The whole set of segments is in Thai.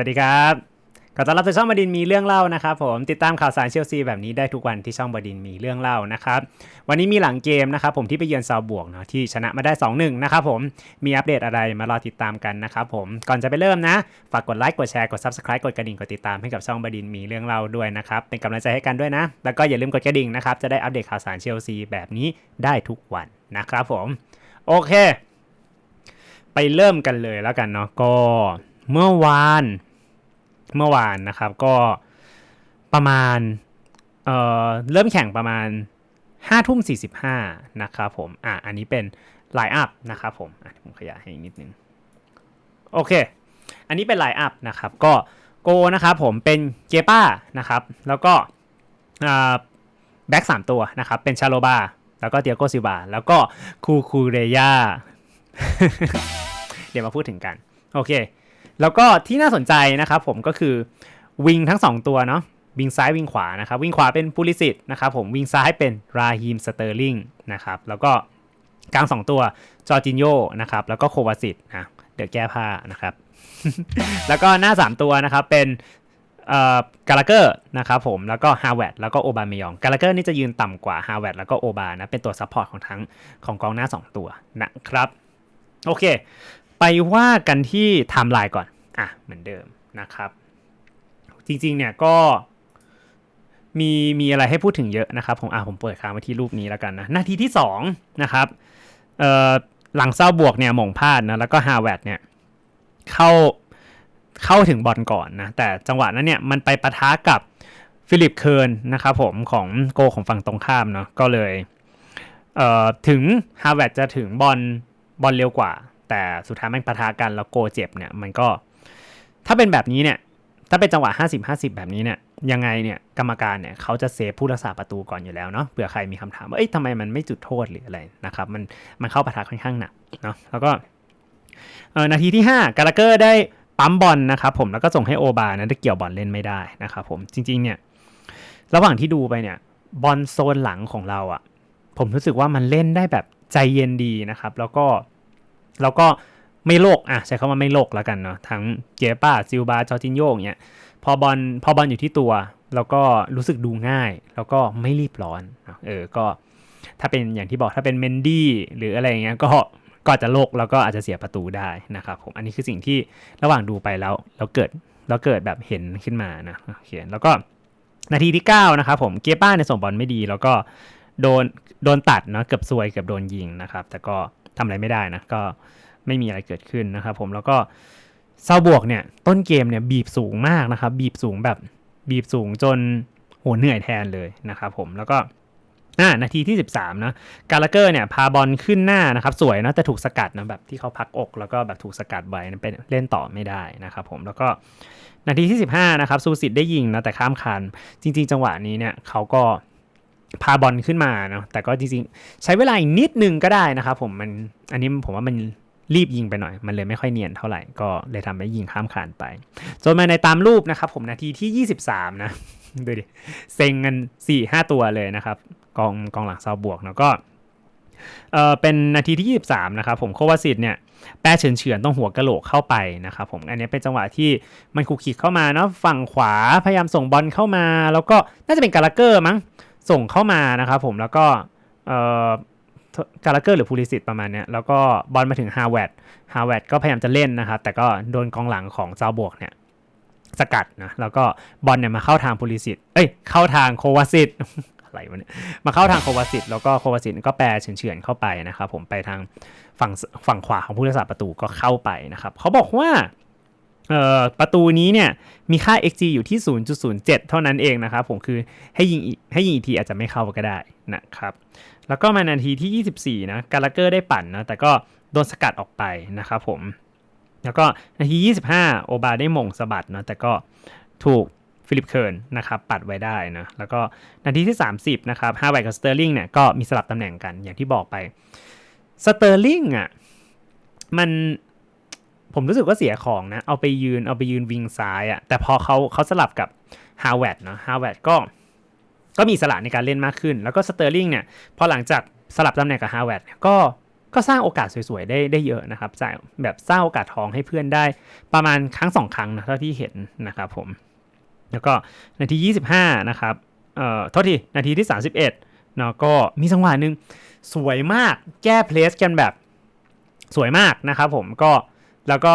สวัสดีครับขอต้อนรับสู่ช่องบดินมีเรื่องเล่านะครับผมติดตามข่าวสารเชลซีแบบนี้ได้ทุกวันที่ช่องบดินมีเรื่องเล่านะครับวันนี้มีหลังเกมนะครับผมที่ไปเยือนซาวบวกเนาะที่ชนะมาได้ 2-1นะครับผมมีอัปเดตอะไรมารอติดตามกันนะครับผมก่อนจะไปเริ่มนะ ฝากกดไลค์กดแชร์กด Subscribe กดกระดิ่งกดติดตามให้กับช่องบดินมีเรื่องเล่าด้วยนะครับเป็นกำลังใจให้กันด้วยนะ แล้วก็อย่าลืมกดกระดิ่งนะครับจะได้อัปเดตข่าวสารเชลซีแบบนี้ได้ทุกวันนะครับผมโอเค ไปเริ่มกันเลยแล้วกันเนาะก็เมื่อวาน เมื่อวานนะครับ ก็ประมาณเอ่อเริ่มแข่งประมาณ5ทุ่ม45นะครับผม อะ อันนี้เป็นไลน์อัพนะครับผม อะผมขยายให้นิดนึง โอเค อันนี้เป็นไลน์อัพนะครับ ก็โกนะครับผมเป็นเกป้านะครับ แล้วก็แบ็กสามตัวนะครับ เป็นชาโลบา แล้วก็เตียโกซิบา แล้วก็คูคูเรยา เดี๋ยวมาพูดถึงกัน โอเค แล้วก็ที่น่าสนใจนะครับผมก็คือวิงทั้ง 2 ตัวเนาะวิงซ้ายวิงขวานะครับวิงขวาเป็นพูลิสิตนะครับผมวิงซ้ายเป็นราฮิมสเตอร์ลิงนะครับแล้วก็กลาง 2 ตัวจอร์จินโยนะครับแล้วก็โควาสิตนะเดี๋ยวแก้ผ้านะครับ แล้วก็หน้า 3 ตัวนะครับเป็นกาลาเกอร์นะครับผมแล้วก็ฮาวเวดแล้วก็โอบามยองกาลาเกอร์นี่จะยืนต่ำกว่าฮาวเวดแล้วก็โอบานะเป็นตัวซัพพอร์ตของทั้งของกองหน้า 2 ตัวนะครับโอเค ไปว่ากันที่ไทม์ไลน์ก่อน อะ เหมือนเดิมนะครับ จริงๆ เนี่ยก็มีมีอะไรให้พูดถึงเยอะนะครับ ผมอะผมเปิดค้างไว้ที่รูปนี้แล้วกันนะนาทีที่2นะครับเอ่อหลังเศร้าบวกเนี่ยมงพลาดนะ แล้วก็ฮาวเวดเนี่ยเข้าเข้าถึงบอลก่อนนะ แต่จังหวะนั้นเนี่ยมันไปปะทะกับฟิลิปเคิร์นนะครับผมของโกของฝั่งตรงข้ามเนาะก็เลยเอ่อถึงฮาวเวดจะถึงบอลบอลเร็วกว่า แต่สุดท้ายมันปะทะกันแล้วโกเจ็บเนี่ยมันก็ ถ้าเป็นแบบนี้เนี่ย ถ้าเป็นจังหวะ 50-50 แบบนี้เนี่ยยังไงเนี่ยกรรมการเนี่ยเขาจะเซฟผู้รักษาประตูก่อนอยู่แล้วเนาะเผื่อใครมีคำถามว่าเอ้ยทำไมมันไม่จุดโทษหรืออะไรนะครับมันมันเข้าปะทะค่อนข้างหนักเนาะแล้วก็เออนาทีที่ 5 กาลาเกอร์ได้ปั๊มบอลนะครับผมแล้วก็ส่งให้โอบานะได้เกี่ยวบอลเล่นไม่ได้นะครับผมจริงๆเนี่ยระหว่างที่ดูไปเนี่ยบอลโซนหลังของเราอะ่ะผมรู้สึกว่ามันเล่นได้แบบใจเย็นดีนะครับ แล้วก็ แล้วก็ไม่โลกอะใช้คำว่าไม่โลกแล้วกันเนาะทั้งเจป้าซิลบาจอจินโยงเนี้ยพอบอลพอบอลอยู่ที่ตัว แล้วก็รู้สึกดูง่าย แล้วก็ไม่รีบร้อนเออก็ถ้าเป็นอย่างที่บอกถ้าเป็นเมนดี้หรืออะไรเงี้ยก็ก็จะโลกแล้วก็อาจจะเสียประตูได้นะครับผมอันนี้คือสิ่งที่ระหว่างดูไปแล้วเราเกิดเราเกิดแบบเห็นขึ้นมานะเขียนแล้วก็นาทีที่ 9 นะครับผมเกียป้าในส่งบอลไม่ดี แล้วก็โดนโดนตัดเนาะเกือบซวยเกือบโดนยิงนะครับ แต่ก็ ทำอะไรไม่ได้นะ ก็ไม่มีอะไรเกิดขึ้นนะครับผมแล้วก็เซาบวกเนี่ยต้นเกมเนี่ยบีบสูงมากนะครับ บีบสูงแบบบีบสูงจนโหเหนื่อยแทนเลยนะครับผมแล้วก็อ่านาทีที่ 13นะกาลเกอร์เนี่ยพาบอลขึ้นหน้านะครับ สวยนะแต่ถูกสกัดนะแบบที่เขาพักอก แล้วก็แบบถูกสกัดไว้เป็นเล่นต่อไม่ได้นะครับผมแล้วก็นาทีที่ 15 นะครับซูสิตได้ยิงนะแต่ข้ามคันจริง ๆ จังหวะนี้เนี่ยเขาก็ พาบอลขึ้นมาเนาะแต่ก็จริงๆ ใช้เวลาอีกนิดนึงก็ได้นะครับผมมันอันนี้ผมว่ามันรีบยิงไปหน่อย มันเลยไม่ค่อยเนียนเท่าไหร่ ก็เลยทำให้ยิงข้ามคานไป จนมาในตามรูปนะครับผมนาทีที่ 23 นะดูดิเซ็งกัน4 5ตัวเลยนะครับ กองกองหลังเซาบวกแล้วก็เออเป็นนาทีที่ 23 นะครับผมโควาสิตเนี่ยแปรเฉือนเฉือนต้องหัวกะโหลกเข้าไปนะครับผมอันนี้เป็นจังหวะที่มันคุกคิกเข้ามาเนาะฝั่งขวาพยายามส่งบอลเข้ามา แล้วก็น่าจะเป็นกาลเกอร์มั้ง ส่งเข้ามานะครับผมแล้วก็เออกาลเกอร์หรือพูลิสิตประมาณนี้แล้วก็บอลมาถึงฮาวเวดฮาวเวดก็พยายามจะเล่นนะครับ แต่ก็โดนกองหลังของเจ้าบวกเนี่ยสกัดนะแล้วก็บอลเนี่ยมาเข้าทางพูลิสิตเอ้ยเข้าทางโควาสิตอะไรวะเนี่ยมาเข้าทางโควาสิตแล้วก็โควาสิตก็แปรเฉือนเข้าไปนะครับผมไปทางฝั่งฝั่งขวาของผู้รักษาประตูก็เข้าไปนะครับเขาบอกว่า ประตูนี้เนี่ยมีค่า xg อยู่ที่ 0.07 เท่านั้นเองนะครับผมคือให้ยิงให้ยิงอีกทีอาจจะไม่เข้าก็ได้นะครับแล้วก็มานาทีที่ 24 นะกาลเกอร์ได้ปั่นนะแต่ก็โดนสกัดออกไปนะครับผม แล้วก็นาที 25 โอบาได้มงสะบัดนะแต่ก็ถูกฟิลิปเคิร์นนะครับปัดไว้ได้นะแล้วก็นาทีที่ 30 นะครับฮาวเวิร์กับสเตอร์ลิงเนี่ยก็มีสลับตำแหน่งกันอย่างที่บอกไปสเตอร์ลิงอะมัน ผมรู้สึกว่าเสียของนะ เอาไปยืนเอาไปยืนวิงซ้ายอะแต่พอเขาเขาสลับกับฮาวเวิร์ดเนาะฮาวเวิร์ดก็ก็มีสละในการเล่นมากขึ้น แล้วก็สเตอร์ลิงเนี่ยพอหลังจากสลับตำแหน่งกับฮาวเวิร์ดก็ก็สร้างโอกาสสวยๆได้ได้เยอะนะครับจ่ายแบบสร้างโอกาสทองให้เพื่อนได้ประมาณครั้งสองครั้งนะเท่าที่เห็นนะครับผม แล้วก็นาที 25 นะครับ เอ่อโทษที นาทีที่ 31เนาะก็มีจังหวะหนึ่งสวยมากแก้เพลสกันแบบสวยมากนะครับผมก็ แล้วก็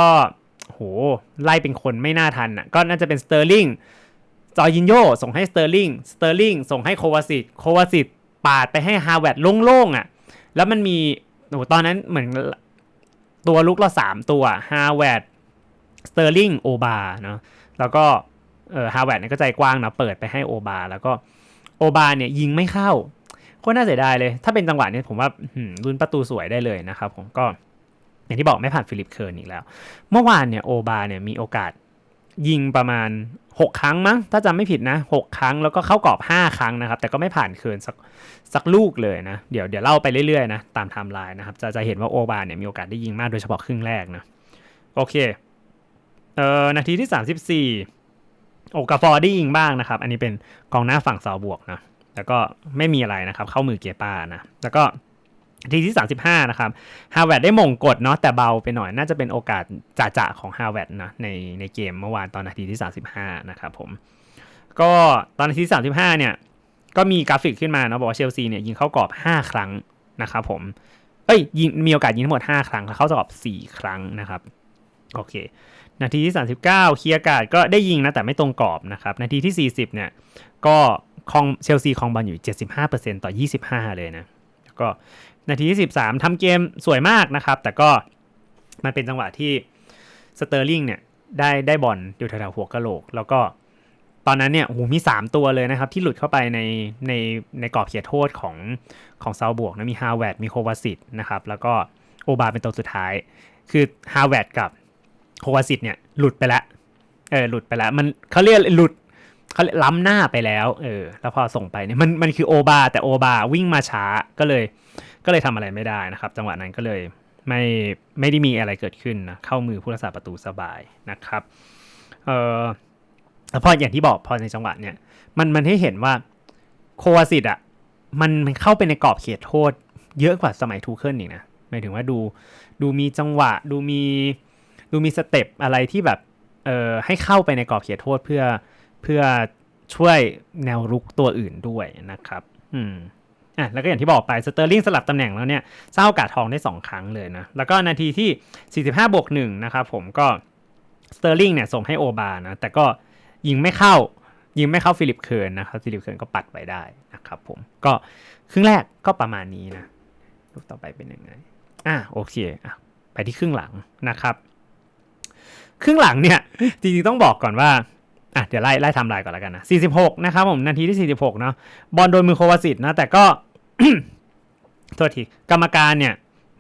โหไล่เป็นคนไม่น่าทันอะก็น่าจะเป็นสเตอร์ลิงจอยินโยส่งให้สเตอร์ลิงสเตอร์ลิงส่งให้โควาสิตโควาสิตปาดไปให้ฮาวเวิร์ดโล่งๆอะแล้วมันมีโอ้ตอนนั้นเหมือนตัวลุกเราสามตัวฮาวเวิร์ดสเตอร์ลิงโอบาเนาะแล้วก็เออฮาวเวิร์ดเนี่ยก็ใจกว้างนะเปิดไปให้โอบาแล้วก็โอบาเนี่ยยิงไม่เข้าโคตรน่าเสียดายเลย ถ้าเป็นจังหวะนี้ผมว่ารุนประตูสวยได้เลยนะครับผมก็ อย่างที่บอกไม่ผ่านฟิลิปเคิร์นอีกแล้ว เมื่อวานเนี่ยโอบาเนี่ยมีโอกาสยิงประมาณ 6 ครั้งมั้ง ถ้าจำไม่ผิดนะ 6 ครั้งแล้วก็เข้ากรอบ 5 ครั้งนะครับ แต่ก็ไม่ผ่านเคิร์นสักสักลูกเลยนะ เดี๋ยวเดี๋ยวเล่าไปเรื่อยๆนะ ตามไทม์ไลน์นะครับ จะจะเห็นว่าโอบาเนี่ยมีโอกาสได้ยิงมากโดยเฉพาะครึ่งแรกนะ โอเค เอ่อ นาทีที่ 34 โอกาฟอร์ได้ยิงบ้างนะครับ อันนี้เป็นกองหน้าฝั่งเสาบวกนะ แล้วก็ไม่มีอะไรนะครับ เข้ามือเกียป้านะ แล้วก็ ทีที่ 35 นะครับฮาวเวิร์ดได้มงกดเนาะแต่เบาไปหน่อยน่าจะเป็นโอกาสจ่าๆของฮาวเวิร์ดนะในในเกมเมื่อวานตอนนาทีที่ 35 นะครับผม ก็ตอนนาทีที่ 35 เนี่ย ก็มีกราฟิกขึ้นมาเนาะบอกว่าเชลซีเนี่ยยิงเข้ากรอบ 5 ครั้งนะครับผม เอ้ยยิงมีโอกาสยิงทั้งหมด 5 ครั้งแล้วเข้ากรอบ 4 ครั้งนะครับโอเค นาทีที่ 39 เคลียร์การ์ดก็ได้ยิงนะแต่ไม่ตรงกรอบนะครับ นาทีที่ 40 เนี่ย ก็คองเชลซีคองบอลอยู่ 75%ต่อ 25 เลยนะก็ นาทีที่ 13ทำเกมสวยมากนะครับ แต่ก็มันเป็นจังหวะที่สเตอร์ลิงเนี่ยได้ได้บอลอยู่แถวๆหัวกะโหลก แล้วก็ตอนนั้นเนี่ยโอ้โหมี 3 ตัวเลยนะครับ ที่หลุดเข้าไปในในในกรอบเขียโทษของของซาบวกนะมีฮาวเวดมีโควาสิตนะครับ แล้วก็โอบาเป็นตัวสุดท้าย คือฮาวเวดกับโควาสิตเนี่ยหลุดไปแล้วเออหลุดไปแล้ว มันเขาเรียกหลุดเขาล้ำหน้าไปแล้ว เออ แล้วพอส่งไปเนี่ยมันมันคือโอบาแต่โอบาวิ่งมาช้าก็เลย ก็เลยทำอะไรไม่ได้นะครับ จังหวะนั้นก็เลยไม่ไม่ได้มีอะไรเกิดขึ้นนะเข้ามือผู้รักษาประตูสบายนะครับเออพออย่างที่บอกพอในจังหวะเนี่ยมันมันให้เห็นว่าโควาสิตอะมันมันเข้าไปในกรอบเขตโทษ เยอะกว่าสมัยทูเคิลอีกนะหมายถึงว่าดูดูมีจังหวะดูมีดูมีสเต็ปอะไรที่แบบเอ่อให้เข้าไปในกรอบเขตโทษเพื่อเพื่อช่วยแนวรุกตัวอื่นด้วยนะครับ อืม อะแล้วก็อย่างที่บอกไปสเตอร์ลิงสลับตำแหน่งแล้วเนี่ยสร้างโอกาสทองได้ 2 ครั้งเลยนะ แล้วก็นาทีที่ 45บวก1นะครับผมก็สเตอร์ลิงเนี่ยส่งให้โอบานะ แต่ก็ยิงไม่เข้ายิงไม่เข้าฟิลิปเคิร์นนะครับฟิลิปเคิร์นก็ปัดไปได้นะครับผมก็ครึ่งแรกก็ประมาณนี้นะลูกต่อไปเป็นยังไงอะโอเคอะไปที่ครึ่งหลังนะครับครึ่งหลังเนี่ยจริงๆต้องบอกก่อนว่าอะเดี๋ยวไล่ไล่ทำลายก่อนแล้วกันนะ46นะครับผมนาทีที่ 46เนาะบอลโดนมือโควาสิตนะแต่ก็ โทษทีกรรมการเนี่ย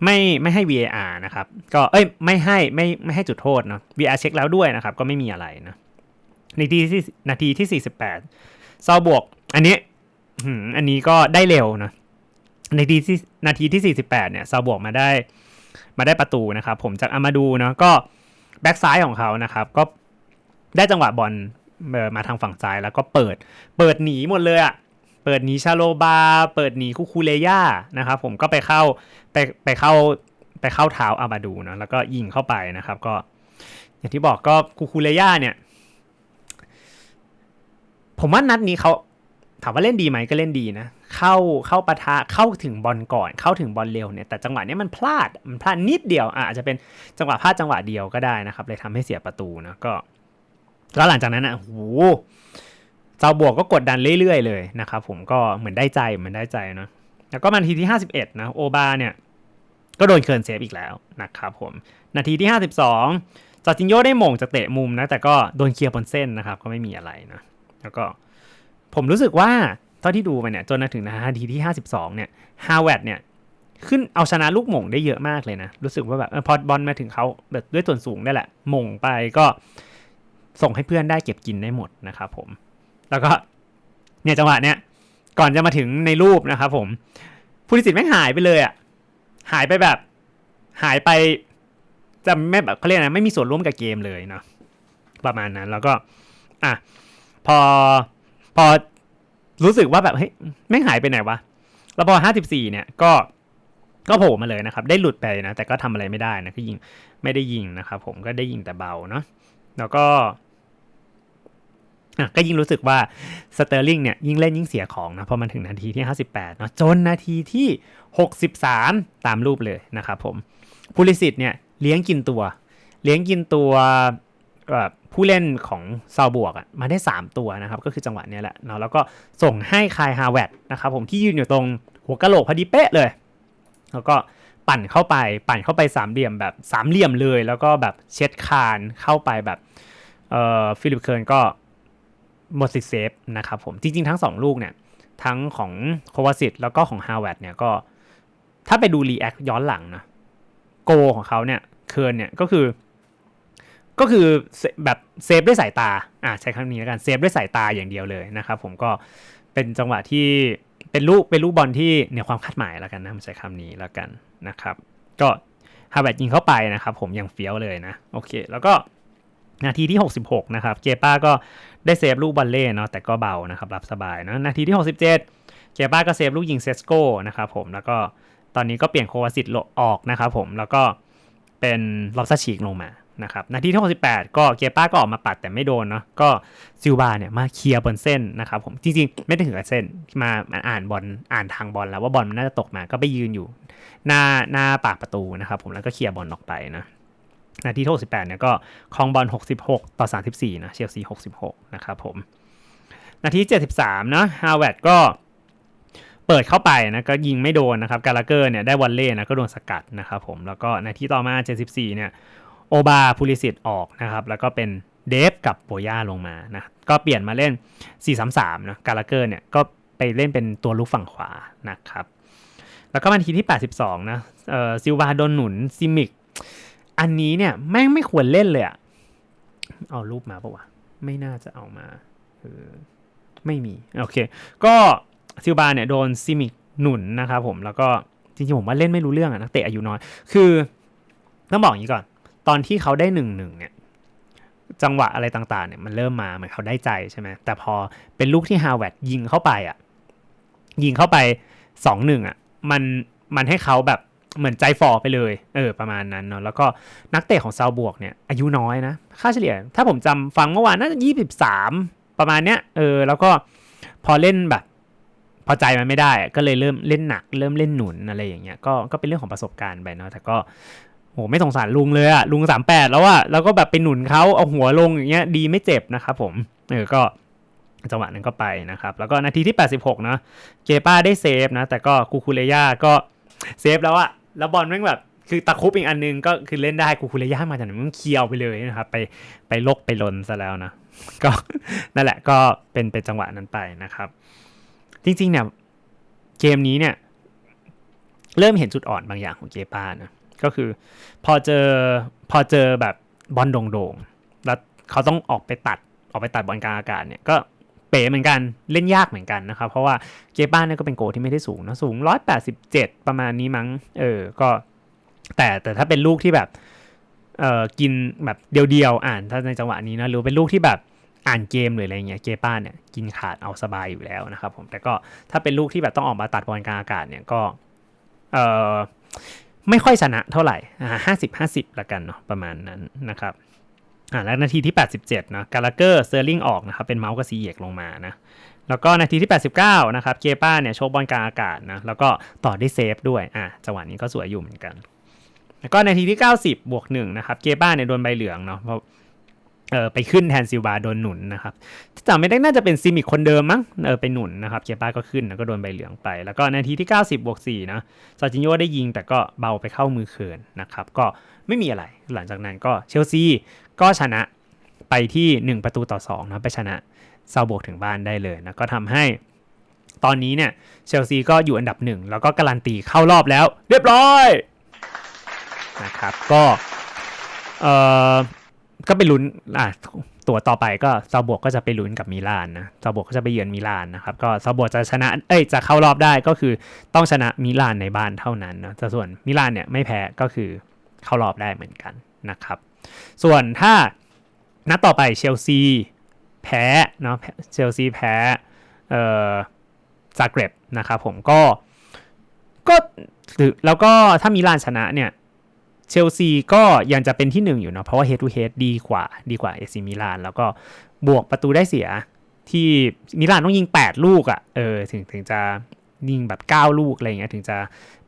ไม่ไม่ให้ VAR นะครับ ก็เอ้ยไม่ให้ไม่ไม่ให้จุดโทษเนาะ VAR เช็คแล้วด้วยนะครับ ก็ไม่มีอะไรนะนาทีที่นาทีที่ 48เซาบวก อันนี้อันนี้ก็ได้เร็วนะนาทีที่นาทีที่ 48 เนี่ยเซาบวกมาได้มาได้ประตูนะครับ ผมจากอามาดูเนาะก็แบ็กซ้ายของเขานะครับ ก็ได้จังหวะบอลมาทางฝั่งซ้ายแล้วก็เปิด เปิดหนีหมดเลยอะ เปิดหนีชาโลบา เปิดหนีคูคูเลย่านะครับผมก็ไปเข้าไปไปเข้าไปเข้าเท้าอาบาดูนะแล้วก็ยิงเข้าไปนะครับก็ อย่างที่บอกก็คูคูเลย่าเนี่ย ผมว่านัดนี้เขาถามว่าเล่นดีไหมก็เล่นดีนะ เข้าเข้าปะทะเข้าถึงบอลก่อน เข้าถึงบอลเร็วเนี่ยแต่จังหวะนี้มันพลาดมันพลาดนิดเดียวอาจจะเป็นจังหวะพลาดจังหวะเดียวก็ได้นะครับเลยทำให้เสียประตูนะก็ แล้วหลังจากนั้นอะโห เจ้าบวกก็กดดันเรื่อยๆเลยนะครับผมก็เหมือนได้ใจเหมือนได้ใจนะแล้วก็มานทีที่ 51 นะโอบาเนี่ยก็โดนเคิร์นเซฟอีกแล้วนะครับผม นาทีที่ 52จอร์จินโยได้มงจากเตะมุมนะ แต่ก็โดนเคลียร์บนเส้นนะครับ ก็ไม่มีอะไรนะ แล้วก็ผมรู้สึกว่าเท่าที่ดูไปเนี่ย จนถึงนาทีที่ 52 เนี่ยฮาวเวดเนี่ย ขึ้นเอาชนะลูกหม่งได้เยอะมากเลยนะ รู้สึกว่าแบบพอบอลมาถึงเขาแบบด้วยส่วนสูงได้แหละหม่งไปก็ส่งให้เพื่อนได้เก็บกินได้หมดนะครับผม แล้วก็เนี่ยจังหวะเนี้ยก่อนจะมาถึงในรูปนะครับผมผู้ลิสิตแม่งหายไปเลยอะ่ะหายไปแบบ หายไปจะไม่แบบเขาเรียกนะไม่มีส่วนร่วมกับเกมเลยเนาะประมาณนั้นแล้วก็ อะพอพอรู้สึกว่าแบบเฮ้ยแม่งหายไปไหนวะแล้วพอห้าสิบสี่เนี่ยก็ก็โผล่มาเลยนะครับ ได้หลุดไปนะ แต่ก็ทำอะไรไม่ได้นะก็ยิงไม่ได้ยิงนะครับผมก็ได้ยิงแต่เบาเนาะแล้วก็ ก็ยิ่งรู้สึกว่าสเตอร์ลิงเนี่ยยิ่งเล่นยิ่งเสียของนะพอมันถึงนาทีที่ 58เนาะจนนาทีที่ 63 ตามรูปเลยนะครับผมพูลิสิตเนี่ยเลี้ยงกินตัว เลี้ยงกินตัวผู้เล่นของซาบวกอะมาได้ 3 ตัวนะครับ ก็คือจังหวะนี้แหละเนาะแล้วก็ส่งให้คายฮาวเวดนะครับผมที่ยืนอยู่ตรงหัวกะโหลกพอดีเป๊ะเลย แล้วก็ปั่นเข้าไปปั่นเข้าไปสามเหลี่ยมแบบสามเหลี่ยมเลย แล้วก็แบบเช็ดคานเข้าไปแบบเอ่อฟิลิปเคิร์นก็ หมดสิทเซฟนะครับผมจริง ๆ ทั้ง 2 ลูกเนี่ย ทั้งของโควาซิตแล้วก็ของฮาวเวดเนี่ยก็ถ้าไปดูรีแอคย้อนหลังนะโกของเขาเนี่ยเคิร์นเนี่ยก็คือ ก็คือแบบเซฟด้วยสายตาอ่าใช้คำนี้แล้วกันเซฟด้วยสายตาอย่างเดียวเลยนะครับผมก็เป็นจังหวะที่เป็นลูกเป็นลูกบอลที่เหนือความคาดหมายแล้วกันนะใช้คำนี้แล้วกันนะครับ ก็ฮาวเวดยิงเข้าไปนะครับผมอยังเฟี้ยวเลยนะโอเค แล้วก็ นาทีที่ 66 นะครับเกป้าก็ได้เซฟลูกบอลเล่เนาะแต่ก็เบานะครับรับสบายนะนาทีที่ 67เกป้าก็เซฟลูกยิงเซสโก้นะครับผมแล้วก็ตอนนี้ก็เปลี่ยนโควาสิตออกนะครับผมแล้วก็เป็นลอบซาฉีกลงมานะครับนาทีที่ 68 ก็เกป้าก็ออกมาปัดแต่ไม่โดนเนาะก็ซิลบาเนี่ยมาเคลียร์บนเส้นนะครับผมจริงๆ ไม่ได้ถึงกับเส้นมาอ่านบอลอ่านทางบอลแล้วว่าบอลมันน่าจะตกมาก็ไปยืนอยู่ หน้าหน้าปากประตูนะครับผมแล้วก็เคลียร์บอลออกไปนะ นาทีที่ 68 เนี่ยก็คองบอล 66 ต่อ 34 นะ เชลซี 66 นะครับผม นาที 73 นะ ฮาวเวิร์ดก็เปิดเข้าไปนะก็ยิงไม่โดนนะครับ กาลาเกอร์เนี่ยได้วอลเล่นะก็โดนสกัดนะครับผม แล้วก็นาทีต่อมา 74 เนี่ย โอบาพูลิสิตออกนะครับ แล้วก็เป็นเดฟกับโบย่าลงมานะ ก็เปลี่ยนมาเล่น 4-3-3 นะ กาลาเกอร์เนี่ยก็ไปเล่นเป็นตัวลุกฝั่งขวานะครับ แล้วก็นาทีที่ 82 นะ เอ่อ ซิลวาโดนหนุนซิมิก อันนี้เนี่ยแม่งไม่ควรเล่นเลยอะเอารูปมาปะวะ ไม่น่าจะเอามาออไม่มี โอเค ก็ซิลบาเนี่ยโดนซิมิกหนุนนะครับผมแล้วก็จริงๆ ผมว่าเล่นไม่รู้เรื่องอะนักเตะอายุน้อย คือต้องบอกอย่างนี้ก่อน ตอนที่เขาได้หนึ่งหนึ่งเนี่ยจังหวะอะไรต่างๆเนี่ยมันเริ่มมาเหมือนเขาได้ใจใช่ไหมแต่พอเป็นลูกที่ฮาวเวิร์ดยิงเข้าไปอะยิงเข้าไปสองหนึ่งอะมันมันให้เขาแบบ เหมือนใจฟอไปเลย เออ ประมาณนั้นเนาะ แล้วก็นักเตะของซาวบวกเนี่ย อายุน้อยนะ ค่าเฉลี่ย ถ้าผมจำฟังเมื่อวานน่าจะยี่สิบสามประมาณเนี้ย เออ แล้วก็พอเล่นแบบ พอใจมันไม่ได้ ก็เลยเริ่มเล่นหนัก เริ่มเล่นหนุนอะไรอย่างเงี้ย ก็ ก็เป็นเรื่องของประสบการณ์ไปเนาะ แต่ก็โหไม่สงสารลุงเลยอะลุงสามแปดแล้วอะแล้วก็แบบไปหนุนเขาเอาหัวลงอย่างเงี้ย ดีไม่เจ็บนะครับผม เออ ก็จังหวะนั้นก็ไปนะครับ แล้วก็นาทีที่ 86 นะ เกป้าได้เซฟนะ แต่ก็คูคูเลย่าก็เซฟแล้วอะ แล้วบอลแม่งแบบคือตะคุบอีกอันนึงก็คือเล่นได้กูคุเลยย่ามาจากไหนมันเคียวไปเลยนะครับ ไปไปลกไปลนซะแล้วนะก็นั่นแหละก็เป็นเป็นจังหวะนั้นไปนะครับ จริงๆเนี่ยเกมนี้เนี่ย เริ่มเห็นจุดอ่อนบางอย่างของเกป้านะก็คือ พอเจอพอเจอแบบบอลโด่งๆแล้วเขาต้องออกไปตัดออกไปตัดบอลกลางอากาศเนี่ยก็ เป๋เหมือนกันเล่นยากเหมือนกันนะครับ เพราะว่าเจป้าเนี่ยก็เป็นโกที่ไม่ได้สูงนะสูง 187 ประมาณนี้มั้งเออก็แต่แต่ถ้าเป็นลูกที่แบบเออกินแบบเดียวๆอ่านถ้าในจังหวะนี้นะหรือเป็นลูกที่แบบอ่านเกมหรืออะไรเงี้ยเจป้าเนี่ยกินขาดเอาสบายอยู่แล้วนะครับผมแต่ก็ถ้าเป็นลูกที่แบบต้องออกมาตัดบอลกลางอากาศเนี่ยก็เออไม่ค่อยชนะเท่าไหร่ห้าสิบห้าสิบละกันเนาะประมาณนั้นนะครับ อ่าแล้วนาทีที่ 87นะกาลาเกอร์เซอร์ลิงออกนะครับเป็นเมาส์กับซีเอกลงมานะแล้วก็นาทีที่ 89 นะครับ เกป้าเนี่ยโชว์บอลกลางอากาศนะแล้วก็ต่อได้เซฟด้วยอะจังหวะนี้ก็สวยอยู่เหมือนกัน แล้วก็นาทีที่ 90 บวก1นะครับ เกป้าเนี่ยโดนใบเหลืองเนาะเพราะเออไปขึ้นแทนซิลบาโดนหนุนนะครับจำไม่ได้น่าจะเป็นซิมิกคนเดิมมั้งเออไปหนุนนะครับ เกป้าก็ขึ้นแล้วก็โดนใบเหลืองไป แล้วก็นาทีที่ 90 บวก4นะซาจิโยได้ยิงแต่ก็เบาไปเข้ามือเขินนะครับ ก็ไม่มีอะไร หลังจากนั้นก็เชลซี ก็ชนะไปที่ 1 ประตูต่อ2นะไปชนะเซาบวกถึงบ้านได้เลยนะก็ทำให้ตอนนี้เนี่ยเชลซีก็อยู่อันดับหนึ่งแล้วก็การันตีเข้ารอบแล้ว เรียบร้อยนะครับก็เออก็ไปลุ้นอะตัวต่อไปก็ซาบวกก็จะไปลุ้นกับมิลานนะซาบวกก็จะไปเยือนมิลานนะครับก็ซาบวกจะชนะเอ้ยจะเข้ารอบได้ก็คือต้องชนะมิลานในบ้านเท่านั้นนะส่วนมิลานเนี่ยไม่แพ้ก็คือเข้ารอบได้เหมือนกันนะครับ ส่วนถ้านัดต่อไปเชลซีแพ้เนาะเชลซีแพ้เอ่อซาเกรบนะครับผมก็ก็หรือแล้วก็ถ้ามิลานชนะเนี่ยเชลซีก็ยังจะเป็นที่หนึ่งอยู่เนาะเพราะว่า head to head ดีกว่าดีกว่าเอซีมิลานแล้วก็บวกประตูได้เสียที่มิลานต้องยิง 8 ลูกอะ่ะเออถึงถึงจะยิงแบบ 9 ลูกอะไรเงี้ยถึงจะ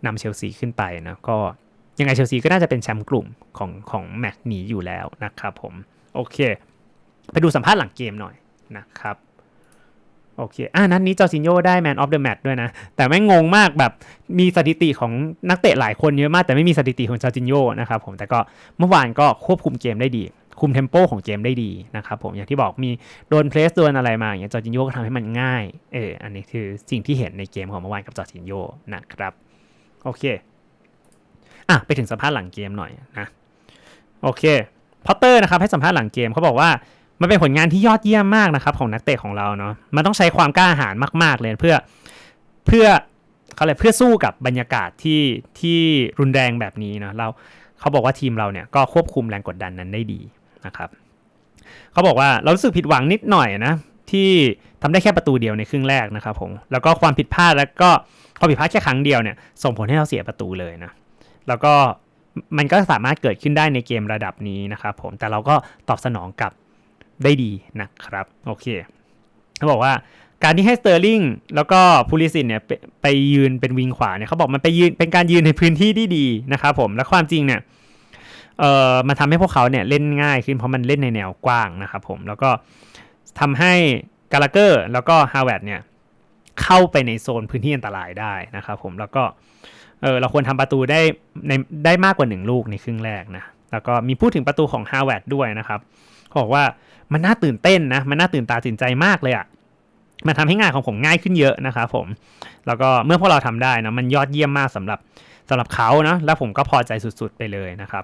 นำเชลซีขึ้นไปนะก็ ยังไงเชลซีก็น่าจะเป็นแชมป์กลุ่มของของแมตช์นี้อยู่แล้วนะครับผม โอเค ไปดูสัมภาษณ์หลังเกมหน่อยนะครับโอเค อ่านัดนนี้จอร์ซินโยได้ Man of the Match ด้วยนะ แต่ไม่งงมากแบบมีสถิติของนักเตะหลายคนเยอะมาก แต่ไม่มีสถิติของจอร์ซินโยนะครับผม แต่ก็เมื่อวานก็ควบคุมเกมได้ดี คุมเทมโปของเกมได้ดีนะครับผม อย่างที่บอกมีโดนเพลสโดนอะไรมาอย่างเงี้จอร์จินโยก็ทำให้มันง่าย เออ อันนี้คือสิ่งที่เห็นในเกมของเมื่อวานกับจอร์จินโยนะครับ โอเค อะไปถึงสัมภาษณ์หลังเกมหน่อยนะโอเคพอตเตอร์นะครับให้สัมภาษณ์หลังเกมเขาบอกว่ามันเป็นผลงานที่ยอดเยี่ยมมากนะครับของนักเตะของเราเนาะมันต้องใช้ความกล้าหาญมาก ๆ เลยเพื่อเพื่อเขาเลยเพื่อสู้กับบรรยากาศที่ที่รุนแรงแบบนี้เนาะเราเขาบอกว่าทีมเราเนี่ยก็ควบคุมแรงกดดันนั้นได้ดีนะครับเขาบอกว่าเรารู้สึกผิดหวังนิดหน่อยนะที่ทำได้แค่ประตูเดียวในครึ่งแรกนะครับผมแล้วก็ความผิดพลาดแล้วก็ความผิดพลาดแค่ครั้งเดียวเนี่ยส่งผลให้เราเสียประตูเลยนะ แล้วก็มันก็สามารถเกิดขึ้นได้ในเกมระดับนี้นะครับผมแต่เราก็ตอบสนองกับได้ดีนะครับโอเคเขาบอกว่าการที่ให้สเตอร์ลิงแล้วก็พูลิสินเนี่ยไปไปยืนเป็นวิงขวาเนี่ยเขาบอกมันไปยืนเป็นการยืนในพื้นที่ที่ดีนะครับผมและความจริงเนี่ยเอ่อมาทำให้พวกเขาเนี่ยเล่นง่ายขึ้นเพราะมันเล่นในแนวกว้างนะครับผมแล้วก็ทำให้กาลาเกอร์แล้วก็ฮาวเวิร์ดเนี่ยเข้าไปในโซนพื้นที่อันตรายได้นะครับผมแล้วก็เออเราควรทำประตูได้ในได้มากกว่าหนึ่งลูกในครึ่งแรกนะแล้วก็มีพูดถึงประตูของฮาวเวิร์ดด้วยนะครับเขาบอกว่ามันน่าตื่นเต้นนะ มันน่าตื่นตาตื่นใจมากเลยอะ่ะมันทำให้งานของผมง่ายขึ้นเยอะนะครับผม แล้วก็เมื่อพวกเราทำได้นะมันยอดเยี่ยมมากสำหรับสำหรับเขานะแล้วผมก็พอใจสุดๆไปเลยนะครับ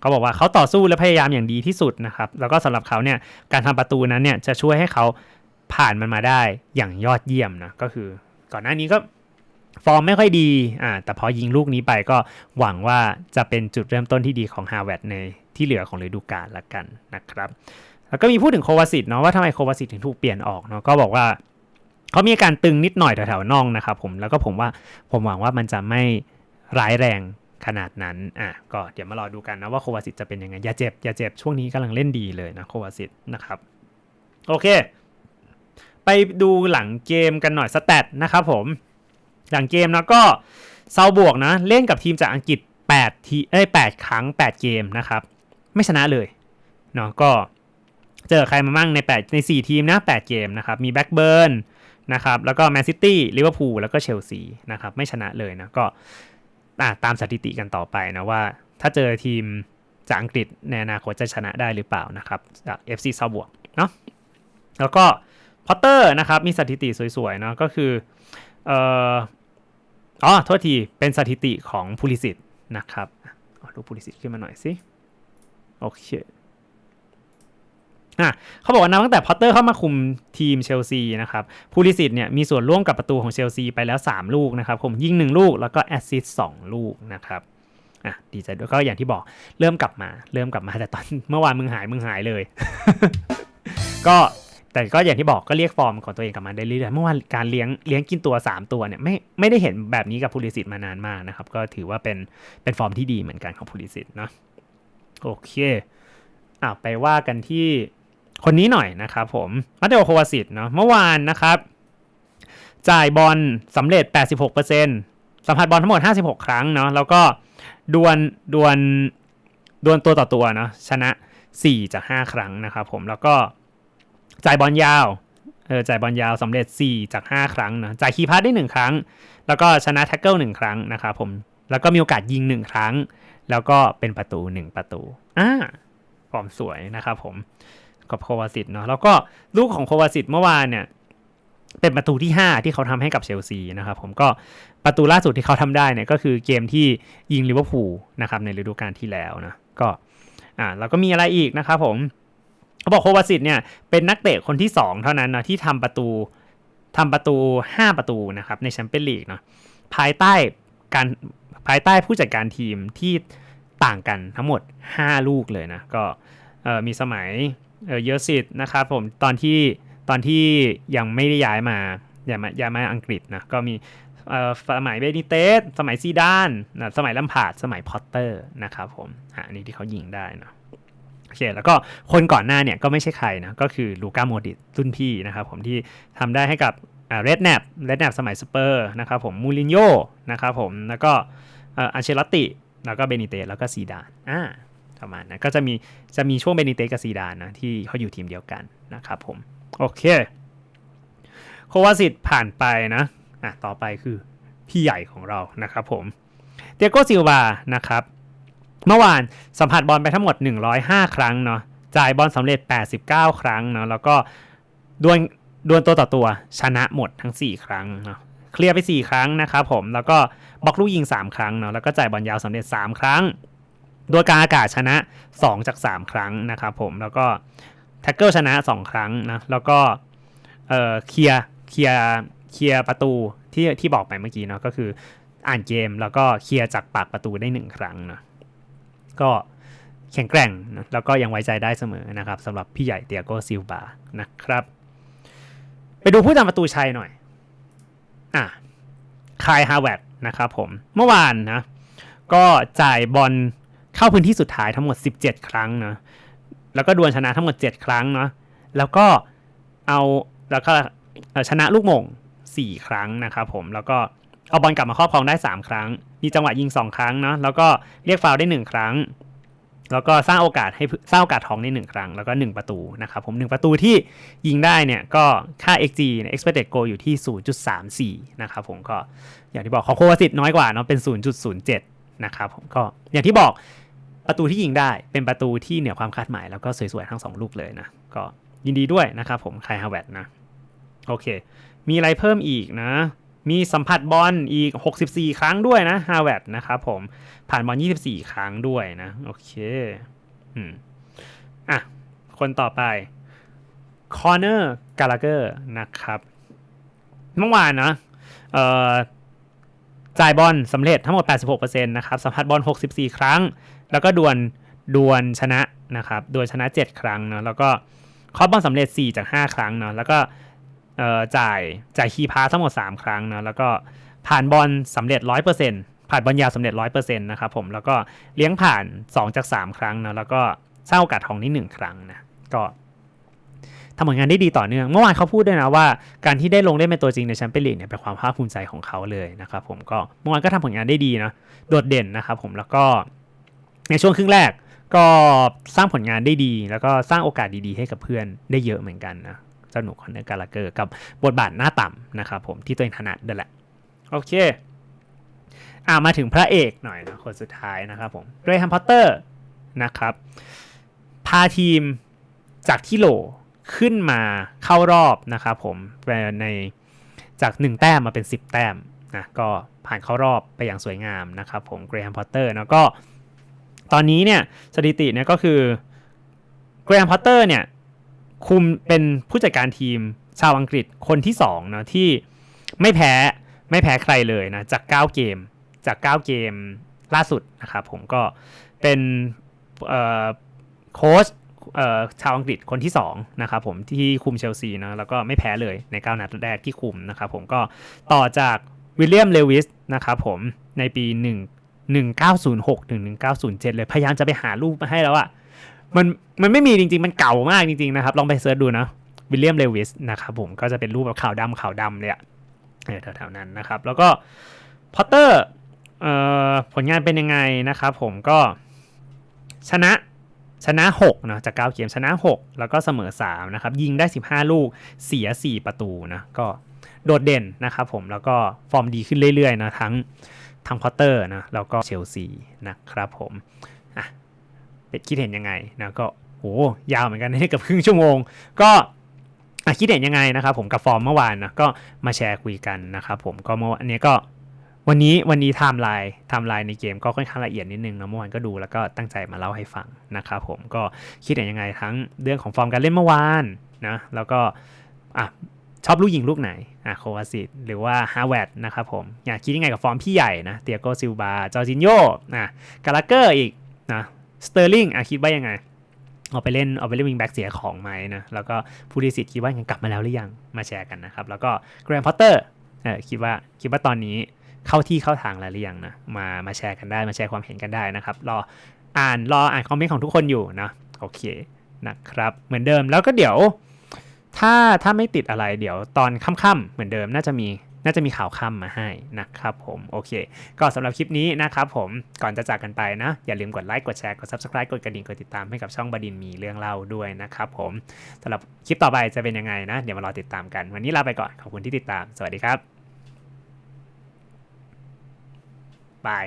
เขาบอกว่าเขาต่อสู้และพยายามอย่างดีที่สุดนะครับแล้วก็สำหรับเขาเนี่ยการทำประตูนั้นเนี่ยจะช่วยให้เขาผ่านมันมาได้อย่างยอดเยี่ยมนะก็คือ ก่อนหน้านี้ก็ ฟอร์มไม่ค่อยดีอ่าแต่พอยิงลูกนี้ไปก็หวังว่าจะเป็นจุดเริ่มต้นที่ดีของฮาวเวิร์ดในที่เหลือของฤดูกาลละกันนะครับ แล้วก็มีพูดถึงโควาสิตเนาะว่าทำไมโควาสิตถึงถูกเปลี่ยนออกเนาะก็บอกว่าเขามีอาการตึงนิดหน่อยแถวๆน่องนะครับผมแล้วก็ผมว่าผมหวังว่ามันจะไม่ร้ายแรงขนาดนั้นอะก็เดี๋ยวมารอดูกันนะว่าโควาสิตจะเป็นยังไงอย่าเจ็บอย่าเจ็บช่วงนี้กำลังเล่นดีเลยนะโควาสิตนะครับโอเค ไปดูหลังเกมกันหน่อยสแตทนะครับผม หลังเกมนะก็เซาบวกนะ เล่นกับทีมจากอังกฤษ8ทีเอ้ย8ครั้ง 8 เกมนะครับ ไม่ชนะเลยเนาะก็เจอใครมามั่งใน8ใน 4 ทีมนะ 8 เกมนะครับ มีแบ็กเบิร์นนะครับแล้วก็แมนซิตี้ลิเวอร์พูลแล้วก็เชลซีนะครับไม่ชนะเลยนะก็ตามสถิติกันต่อไปนะว่า ถ้าเจอทีมจากอังกฤษในอนาคตจะชนะได้หรือเปล่านะครับจาก FC ซาบวกเนาะแล้วก็พอตเตอร์นะครับมีสถิติสวยๆเนาะก็คือเอ่อ อ๋อโทษที เป็นสถิติของพูลิสิตนะครับดูพูลิสิตขึ้นมาหน่อยสิ โอเคอะเขาบอกว่านับตั้งแต่พอตเตอร์เข้ามาคุมทีมเชลซีนะครับพูลิสิตเนี่ยมีส่วนร่วมกับประตูของเชลซีไปแล้ว 3 ลูกนะครับผมยิง 1 ลูกแล้วก็แอสซิสต์สลูกนะครับอะดีใจด้วยก็อย่างที่บอกเริ่มกลับมา เริ่มกลับมาแต่ตอนเมื่อวานมึงหายมึงหายเลย ก็ แต่ก็อย่างที่บอกก็เรียกฟอร์มของตัวเองกลับมาได้เรื่อยๆเมื่อวานการเลี้ยงเลี้ยงกินตัว 3 ตัวเนี่ยไม่ไม่ได้เห็นแบบนี้กับพูลิสิตมานานมากนะครับ ก็ถือว่าเป็นเป็นฟอร์มที่ดีเหมือนกันของพูลิสิตเนาะโอเคอะไปว่ากันที่คนนี้หน่อยนะครับผมมาเตโอโควาสิตเนาะเมื่อวานนะครับ จ่ายบอลสำเร็จ 86%สัมผัสบอลทั้งหมด 56 ครั้งเนาะแล้วก็ดวลดวลดวลตัวต่อตัวเนาะชนะ 4 จาก 5 ครั้งนะครับผมแล้วก็ จ่ายบอลยาวเออจ่ายบอลยาวสำเร็จ 4 จาก 5 ครั้งนะจ่ายคีย์พาสได้ 1 ครั้ง แล้วก็ชนะแท็กเกิล1ครั้งนะครับผมแล้วก็มีโอกาสยิง 1 ครั้ง แล้วก็เป็นประตู 1 ประตูอ่าฟอร์มสวยนะครับผมกับโควาสิตเนาะแล้วก็ลูกของโควาสิตเมื่อวานเนี่ยเป็นประตูที่ 5 ที่เขาทำให้กับเชลซีนะครับผมก็ประตูล่าสุดที่เขาทำได้เนี่ยก็คือเกมที่ยิงลิเวอร์พูลนะครับในฤดูกาลที่แล้วนะก็อ่าแล้วก็มีอะไรอีกนะครับผม เขาบอกโควาสิตเนี่ยเป็นนักเตะคนที่ 2 เท่านั้นนะที่ทำประตูทำประตู 5 ประตูนะครับในแชมเปี้ยนลีกเนาะภายใต้การภายใต้ผู้จัดการทีมที่ต่างกันทั้งหมด 5 ลูกเลยนะก็มีสมัยเออเยอสิตนะครับผมตอนที่ตอนที่ยังไม่ได้ย้ายมาย้ายมาย้ายมาอังกฤษนะก็มีสมัยเบนิเตส สมัยซีดานนะสมัยลัมพาด สมัยพอตเตอร์นะครับผมอันนี้ที่เขายิงได้เนาะ โอเคแล้วก็คนก่อนหน้าเนี่ยก็ไม่ใช่ใครนะก็คือลูก้าโมดิตรุ่นพี่นะครับผมที่ทำได้ให้กับเรดแนปเรดแนปสมัยสเปอร์นะครับผมมูรินโญ่นะครับผมแล้วก็อันเชลติ แล้วก็เบนิเตสแล้วก็ซีดานอ่าประมาณนะก็จะมีจะมีช่วงเบนิเตสกับซีดานนะที่เขาอยู่ทีมเดียวกันนะครับผมโอเคโควาสิตผ่านไปนะอะต่อไปคือพี่ใหญ่ของเรานะครับผมเตียโกซิลวานะครับ เมื่อวานสัมผัสบอลไปทั้งหมด 105 ครั้งเนาะจ่ายบอลสำเร็จ 89 ครั้งเนาะแล้วก็ดวลดวลตัวต่อตัวชนะหมดทั้ง 4 ครั้งเนาะเคลียร์ไป 4 ครั้งนะครับผมแล้วก็บล็อกลูกยิง 3 ครั้งเนาะแล้วก็จ่ายบอลยาวสำเร็จ 3 ครั้ง โดยการอากาศชนะ 2 จาก 3 ครั้งนะครับผมแล้วก็แท็กเกิลชนะ 2 ครั้งนะแล้วก็เอ่อเคลียร์เคลียร์เคลียร์ประตูที่ที่บอกไปเมื่อกี้เนาะก็คืออ่านเกมแล้วก็เคลียร์จากปากประตูได้ 1 ครั้งเนาะ ก็แข็งแกร่งนะแล้วก็ยังไว้ใจได้เสมอนะครับสำหรับพี่ใหญ่เตียโกซิลบานะครับ ไปดูผู้ทำประตูชัยหน่อย อะคายฮาวเวิร์ดนะครับผมเมื่อวานนะ ก็จ่ายบอลเข้าพื้นที่สุดท้ายทั้งหมด 17 ครั้งนะแล้วก็ดวลชนะทั้งหมด 7 ครั้งเนาะแล้วก็เอาแล้วก็ชนะลูกมง4 ครั้งนะครับผมแล้วก็เอาบอลกลับมาครอบครองได้ 3 ครั้ง มีจังหวะยิง 2 ครั้งเนาะแล้วก็เรียกฟาวได้ 1 ครั้ง แล้วก็สร้างโอกาสให้สร้างโอกาสทองได้ 1 ครั้ง แล้วก็ 1 ประตูนะครับผม 1 ประตูที่ยิงได้เนี่ยก็ค่า xg expected goal อยู่ที่ 0.34 นะครับผมก็อย่างที่บอกของโควาสิตน้อยกว่าเนาะเป็น 0.07 นะครับผมก็อย่างที่บอกประตูที่ยิงได้เป็นประตูที่เหนือความคาดหมายแล้วก็สวยๆทั้ง 2 ลูกเลยนะก็ยินดีด้วยนะครับผมไคฮาวเวตนะโอเค มีอะไรเพิ่มอีกนะ มีสัมผัสบอลอีก 64 ครั้งด้วยนะฮาวเวตนะครับผมผ่านบอล 24 ครั้งด้วยนะ โอเคอืมอะ คนต่อไปคอนเนอร์กาลาเกอร์นะครับเมื่อวานนะเอ่อจ่ายบอลสำเร็จทั้งหมด 86%นะครับสัมผัสบอล 64 ครั้ง แล้วก็ดวลดวลชนะนะครับดวลชนะ 7 ครั้งเนาะแล้วก็คอสบอลสำเร็จ 4 จาก 5 ครั้งเนาะแล้วก็ จ่ายจ่ายคีพาทั้งหมด 3 ครั้งนะแล้วก็ผ่านบอลสำเร็จ 100%ผ่านบอลยาวสำเร็จ 100%นะครับผมแล้วก็เลี้ยงผ่าน 2 จาก 3 ครั้งนะแล้วก็สร้างโอกาสทองนี่1ครั้งนะก็ทำผลงานได้ดีต่อเนื่อง เมื่อวานเขาพูดด้วยนะว่าการที่ได้ลงได้เป็นตัวจริงในแชมเปี้ยนลีกเนี่ยเป็นความภาคภูมิใจของเขาเลยนะครับผมก็เมื่อวานก็ทำผลงานได้ดีนะโดดเด่นนะครับผมแล้วก็ในช่วงครึ่งแรกก็สร้างผลงานได้ดี แล้วก็สร้างโอกาสดีๆ ให้กับเพื่อนได้เยอะเหมือนกันนะ เจ้าหนูคอนเนอร์กาลาเกอร์กับบทบาทหน้าต่ำนะครับผมที่ตัวเองถนัดนั่นแหละโอเคอ่ามาถึงพระเอกหน่อยนะคนสุดท้ายนะครับผมเรย์ฮัมพอตเตอร์นะครับพาทีมจากที่โหลขึ้นมาเข้ารอบนะครับผมในจาก 1 แต้มมาเป็น 10 แต้มนะก็ผ่านเข้ารอบไปอย่างสวยงามนะครับผมเกรแฮมพอตเตอร์แล้วก็ตอนนี้เนี่ยสถิติเนี่ยก็คือเกรแฮมพอตเตอร์เนี่ย คุมเป็นผู้จัดการทีมชาวอังกฤษคนที่2นาะที่ไม่แพ้ไม่แพ้ใครเลยนะจาก 9 เกมจาก 9 เกมล่าสุดนะครับผมก็เป็นโค้ชชาวอังกฤษคนที่2นะครับผมที่คุมเชลซีนะแล้วก็ไม่แพ้เลยใน 9 นัดแรกที่คุมนะครับผมก็ต่อจากวิลเลียมเลวิสนะครับผมในปี 1 1906ถึง1907 เลยพยายามจะไปหารูปมาให้แล้วอะ มันมันไม่มีจริง ๆ มันเก่ามากจริง ๆ นะครับ ลองไปเสิร์ชดูนะวิลเลียมเลวิสนะครับผมก็จะเป็นรูปแบบขาวดำขาวดำเลยอะแถวๆนั้นนะครับ แล้วก็พอตเตอร์ผลงานเป็นยังไงนะครับผมก็ชนะชนะ6นะจาก9เกมชนะ 6 แล้วก็เสมอ3นะครับยิงได้ 15 ลูกเสีย 4 ประตูนะก็โดดเด่นนะครับผมแล้วก็ฟอร์มดีขึ้นเรื่อยๆนะทั้งทั้งพอตเตอร์นะแล้วก็เชลซีนะครับผม เป็ดคิดเห็นยังไงนะก็โหยาวเหมือนกันให้กับครึ่งชั่วโมง ก็คิดเห็นยังไงนะครับ ผมกับฟอร์มเมื่อวานนะก็มาแชร์คุยกันนะครับผมก็เมื่อวันนี้ก็วันนี้วันนี้ไทม์ไลน์ไทม์ไลน์ในเกมก็ค่อนข้างละเอียดนิดนึงนะเมื่อวานก็ดูแล้วก็ตั้งใจมาเล่าให้ฟังนะครับผมก็คิดเห็นยังไงทั้งเรื่องของฟอร์มการเล่นเมื่อวานนะแล้วก็อะชอบลูกยิงลูกไหนอะโควาซิตหรือว่าฮาวเวิร์ดนะครับผมอยากคิดยังไงกับฟอร์มพี่ใหญ่นะเตียโกซิลบาจอร์จินโยนะกาลาเกอร์อีกนะ สเตอร์ลิงอะคิดว่ายังไงเอาไปเล่นเอาไปเล่นวิงแบ็กเสียของไหมนะแล้วก็ผู้ดีสิทธิ์คิดว่ายังกลับมาแล้วหรือยังมาแชร์กันนะครับ แล้วก็แกรนพอตเตอร์เออคิดว่าคิดว่าตอนนี้เข้าที่เข้าทางแล้วหรือยังนะมามาแชร์กันได้มาแชร์ความเห็นกันได้นะครับรออ่านรออ่านคอมเมนต์ของทุกคนอยู่นะโอเคนะครับ เหมือนเดิมแล้วก็เดี๋ยว ถ้าถ้าไม่ติดอะไรเดี๋ยวตอนค่ำๆเหมือนเดิมน่าจะมี น่าจะมีข่าวค่ำมาให้นะครับผมโอเค ก็สำหรับคลิปนี้นะครับผมก่อนจะจากกันไปนะ อย่าลืมกดไลค์กดแชร์กด subscribe กดกระดิ่งกดติดตามให้กับช่องบดินมีเรื่องเล่าด้วยนะครับผมสำหรับคลิปต่อไปจะเป็นยังไงนะ เดี๋ยวมารอติดตามกัน วันนี้ลาไปก่อนขอบคุณที่ติดตาม สวัสดีครับบาย